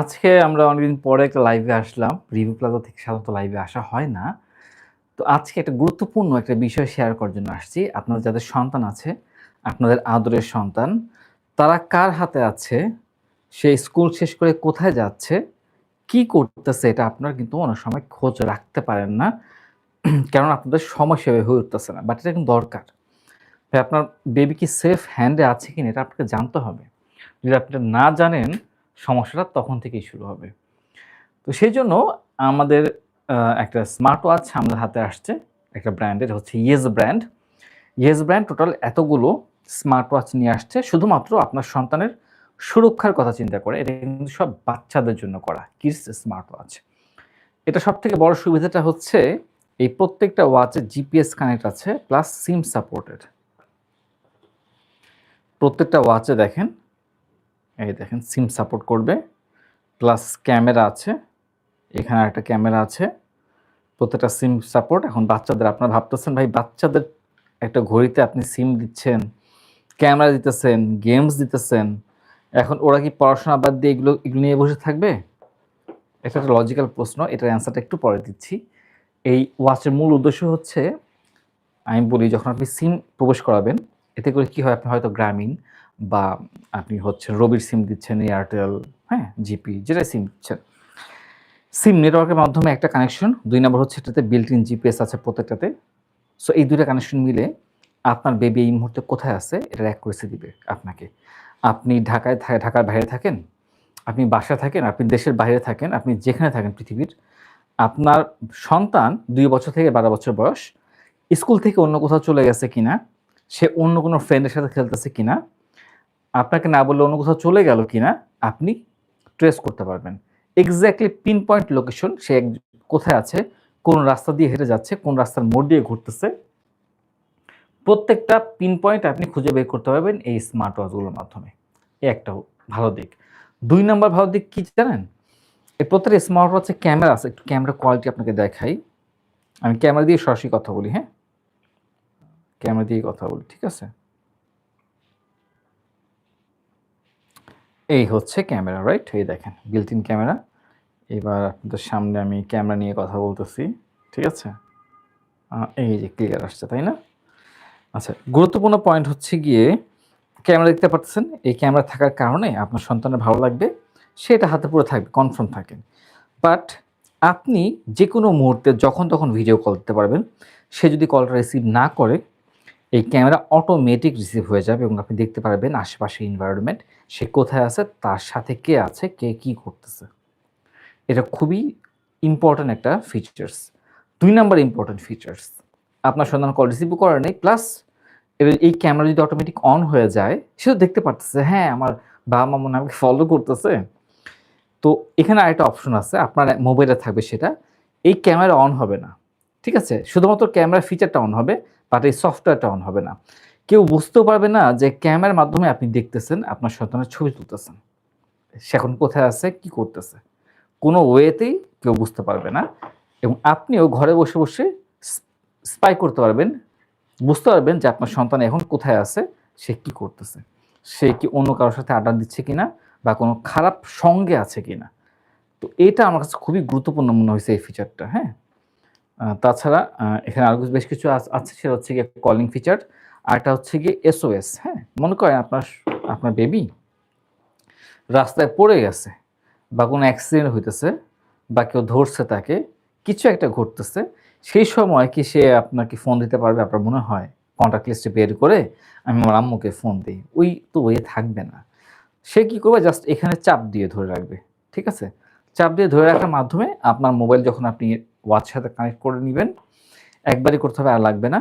আজকে আমরা অনেকদিন পরে একটা লাইভে আসলাম। রিভিউ প্লাজা থেকে সাধারণত লাইভে আসা হয় না। তো আজকে একটা গুরুত্বপূর্ণ একটা বিষয় শেয়ার করার জন্য আসছি। আপনাদের যাদের সন্তান আছে, আপনাদের আদরের সন্তান, তারা কার হাতে আছে, সে স্কুল শেষ করে কোথায় যাচ্ছে, কি করতেছে এটা আপনারা কিন্তু অনেক সময় খোঁজ রাখতে পারেন না। কারণ আপনাদের সময় সেভাবে হয়ে উঠতেছে না। বাট এটা কিন্তু দরকার। আপনার বেবি কি সেফ হ্যান্ডে আছে কিনা এটা আপনাকে জানতে হবে। যদি আপনি না জানেন সমস্যাটা তখন থেকেই শুরু হবে। তো সেই জন্য আমাদের একটা স্মার্ট ওয়াচ আমাদের হাতে আসছে। একটা ব্র্যান্ডের হচ্ছে yes brand. Yes brand total এতগুলো স্মার্ট ওয়াচ নিয়ে আসছে শুধুমাত্র আপনার সন্তানের সুরক্ষার কথা চিন্তা করে। এটা কিন্তু সব বাচ্চাদের জন্য করা কিডস স্মার্ট ওয়াচ। এটা সব থেকে বড় সুবিধাটা হচ্ছে এই প্রত্যেকটা ওয়াচে জিপিএস কানেক্ট আছে প্লাস সিম সাপোর্টেড। প্রত্যেকটা ওয়াচে দেখেন, এই দেখেন সিম সাপোর্ট করবে। প্লাস ক্যামেরা আছে। এখানে আরেকটা ক্যামেরা আছে। প্রত্যেকটা সিম সাপোর্ট। এখন বাচ্চাদের আপনারা ভাবতেছেন ভাই বাচ্চাদের একটা ঘড়িতে আপনি সিম দিচ্ছেন, ক্যামেরা দিতেছেন, গেমস দিতেছেন। এখন ওরা কি পড়াশোনা বাদ দিয়ে এগুলো এগুলো নিয়ে বসে থাকবে? এটা একটা লজিক্যাল প্রশ্ন। এটার অ্যান্সারটা একটু পরে দিচ্ছি। এই ওয়াচের মূল উদ্দেশ্য হচ্ছে আমি বলি যখন আপনি সিম প্রবেশ করাবেন, এতে করে কি হয় আপনি হয়তো গ্রামীণ বা আপনি হচ্ছে রবির সিম দিচ্ছেন, এয়ারটেল, হ্যাঁ? জিপি যেটা সিম দিচ্ছেন। সিম নেটওয়ার্কের মাধ্যমে একটা কানেকশন, দুই নম্বর হচ্ছে এটাতে বিল্ট ইন জিপিএস আছে প্রত্যেকটাতে। সো এই ২ টা কানেকশন মিলে আপনার বেবি এই মুহূর্তে কোথায় আছে এটার অ্যাকুরেসি দিবে আপনাকে। আপনি ঢাকায় থা ঢাকার বাইরে থাকেন, আপনি বাসায় থাকেন, আপনি দেশের বাইরে থাকেন, আপনি যেখানে থাকেন পৃথিবীর, আপনার সন্তান দুই বছর থেকে ১২ বছর বয়স, স্কুল থেকে অন্য কোথাও চলে গেছে কিনা, সে অন্য কোনো ফ্রেন্ডের সাথে খেলতেছে কিনা, আপনাকে না বললে অন্য কোথাও চলে গেল কিনা, আপনি ট্রেস করতে পারবেন। এক্স্যাক্টলি পিন পয়েন্ট লোকেশন সে কোথায় আছে, কোন রাস্তা দিয়ে হেঁটে যাচ্ছে, কোন রাস্তার মোড় দিয়ে ঘুরতেছে। প্রত্যেকটা পিন পয়েন্ট আপনি খুঁজে বের করতে পারবেন এই স্মার্ট ওয়াচগুলোর মাধ্যমে। এ একটা ভালো দিক। দুই নম্বর ভালো দিক কী জানেন? এই প্রত্যেকটা স্মার্ট ওয়াচে ক্যামেরা আছে। একটু ক্যামেরা কোয়ালিটি আপনাকে দেখাই। আমি ক্যামেরা দিয়ে সরাসরি কথা বলি, হ্যাঁ? ক্যামেরা দিয়ে কথা বলি, ঠিক আছে? এই হচ্ছে ক্যামেরা, রাইট? এই দেখেন বিল্ট ইন ক্যামেরা। এবার আপনাদের সামনে আমি ক্যামেরা নিয়ে কথা বলতেছি, ঠিক আছে? এই যে ক্লিয়ার আসছে, তাই না? আচ্ছা, গুরুত্বপূর্ণ পয়েন্ট হচ্ছে গিয়ে ক্যামেরা দেখতে পাচ্ছেন এই ক্যামেরা থাকার কারণে আপনার সন্তানের ভালো লাগবে। সে এটা হাতে পড়ে থাকবে, কনফার্ম থাকেন। বাট আপনি যে কোনো মুহূর্তে যখন তখন ভিডিও কল দিতে পারবেন। সে যদি কলটা রিসিভ না করে, এই ক্যামেরা অটোমেটিক রিসিভ হয়ে যাবে এবং আপনি দেখতে পারবেন আশেপাশে এনভায়রনমেন্ট, সে কোথায় আছে, তার সাথে কে আছে, কে কি করতেছে। এটা খুবই ইম্পোর্টেন্ট একটা ফিচার্স। দুই নাম্বার ইম্পোর্টেন্ট ফিচার্স। আপনার সন্ধান কল রিসিভও করে নাই প্লাস এবার এই ক্যামেরা যদি অটোমেটিক অন হয়ে যায়, সে তো দেখতে পারতেছে হ্যাঁ, আমার বাবা-মা মনে হয় আমাকে ফলো করতেছে। তো এখানে আরেকটা অপশন আছে। আপনার মোবাইলে থাকবে সেটা। এই ক্যামেরা অন হবে না। ঠিক আছে? শুধুমাত্র ক্যামেরা ফিচারটা অন হবে, বাট এই সফটওয়্যারটা অন হবে না। কেউ বুঝতেও পারবে না যে ক্যামেরার মাধ্যমে আপনি দেখতেছেন, আপনার সন্তানের ছবি তুলতেছেন। সে এখন কোথায় আছে, কি করতেছে। কোনো ওয়েতেই কেউ বুঝতে পারবে না এবং আপনিও ঘরে বসে, বসে স্পাই করতে পারবেন। বুঝতে পারবেন যে আপনার সন্তান এখন কোথায় আছে, সে কি করতেছে। সে কি অন্য কারোর সাথে আড্ডা দিচ্ছে কিনা বা কোনো খারাপ সঙ্গে আছে কিনা। তো এটা আমার কাছে খুবই গুরুত্বপূর্ণ মনে হয়েছে এই ফিচারটা, হ্যাঁ? তাছাড়া এখানে আরও বেশ কিছু আছে সেটা হচ্ছে গিয়ে কলিং ফিচার। আরেকটা হচ্ছে গিয়ে এসওএস, হ্যাঁ? মনে করেন আপনার আপনার বেবি রাস্তায় পড়ে গেছে বা কোনো অ্যাক্সিডেন্ট হইতেছে বা কেউ ধরছে তাকে, কিছু একটা ঘটতেছে। সেই সময় কি সে আপনাকে ফোন দিতে পারবে আপনার মনে হয়? কনট্যাক্ট লিস্টে বের করে আমি আমার আম্মুকে ফোন দিই ওই তো ওয়ে থাকবে না। সে কি করবে জাস্ট এখানে চাপ দিয়ে ধরে রাখবে। ঠিক আছে? চাপ দিয়ে ধরে রাখার মাধ্যমে আপনার মোবাইল যখন আপনি ওয়াচের সাথে কানেক্ট করে নিবেন, একবারই করতে হবে আর লাগবে না।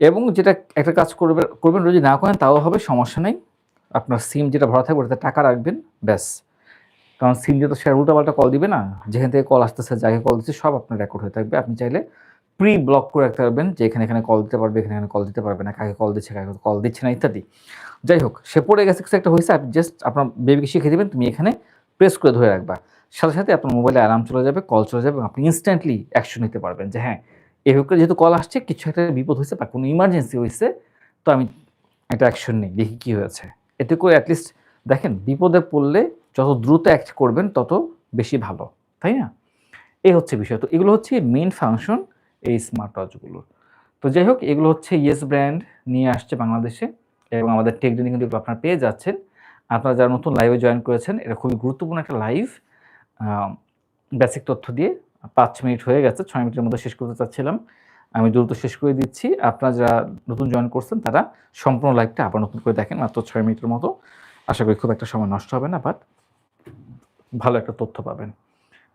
এবং যেটা একটা কাজ করবে করবেন যদি না করেন তাও হবে সমস্যা নেই। আপনার সিম যেটা ভরা থাকবে ওটাতে টাকা রাখবেন, ব্যাস। কারণ সিম দিয়ে তো সে উল্টাপাল্টা কল দিবে না। যেখান থেকে কল আসতেছে, যাকে কল দিচ্ছে সব আপনার রেকর্ড হয়ে থাকবে। আপনি চাইলে প্রি ব্লক করে রাখতে পারবেন যে এখানে, এখানে কল দিতে পারবে, এখানে, এখানে কল দিতে পারবে না, কাকে কল দিচ্ছে, কাকে কল দিচ্ছে না ইত্যাদি। যাই হোক, সে পড়ে গেছে কিছু একটা হয়েছে আপনি জাস্ট আপনার বেবিকে শিখিয়ে দিবেন তুমি এখানে প্রেস করে ধরে রাখবা। সাথে, সাথে আপনার মোবাইলে অ্যালার্ম চলে যাবে, কল চলে যাবে এবং আপনি ইনস্ট্যান্টলি অ্যাকশন নিতে পারবেন যে হ্যাঁ, এভাবে যেহেতু কল আসছে কিছু একটা বিপদ হয়েছে বা কোনো ইমার্জেন্সি হয়েছে তো আমি একটা অ্যাকশন নিই দেখি কী হয়েছে। এতে করে এট লিস্ট দেখেন বিপদে পড়লে যত দ্রুত অ্যাক্ট করবেন তত বেশি ভালো তাই না এই হচ্ছে বিষয় তো এগুলো হচ্ছে মেন ফাংশন এই স্মার্ট ওয়াচগুলোর তো যাই হোক এগুলো হচ্ছে ইয়েস ব্র্যান্ড নিয়ে আসছে বাংলাদেশে এবং আমাদের টেকজনে কিন্তু আপনারা পেয়ে যাচ্ছেন আপনারা যারা নতুন লাইভে জয়েন করেছেন, এটা খুবই গুরুত্বপূর্ণ একটা লাইভ বেসিক তথ্য দিয়ে পাঁচ মিনিট হয়ে গেছে, ছয় মিনিটের মধ্যে শেষ করতে চাচ্ছিলাম। আমি দ্রুত শেষ করে দিচ্ছি। আপনারা যারা নতুন জয়েন করছেন, তারা সম্পূর্ণ লাইভটা আবার নতুন করে দেখেন মাত্র ছয় মিনিটের মতো। আশা করি খুব একটা সময় নষ্ট হবে না বাট ভালো একটা তথ্য পাবেন।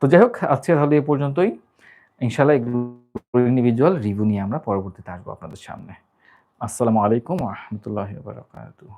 তো যাই হোক আজকে তাহলে এই পর্যন্তই। ইনশাল্লাহ এগুলো ইন্ডিভিজুয়াল রিভিউ নিয়ে আমরা পরবর্তীতে আসব আপনাদের সামনে। আসসালামু আলাইকুম রহমতুল্লাহ বারকাতুহ।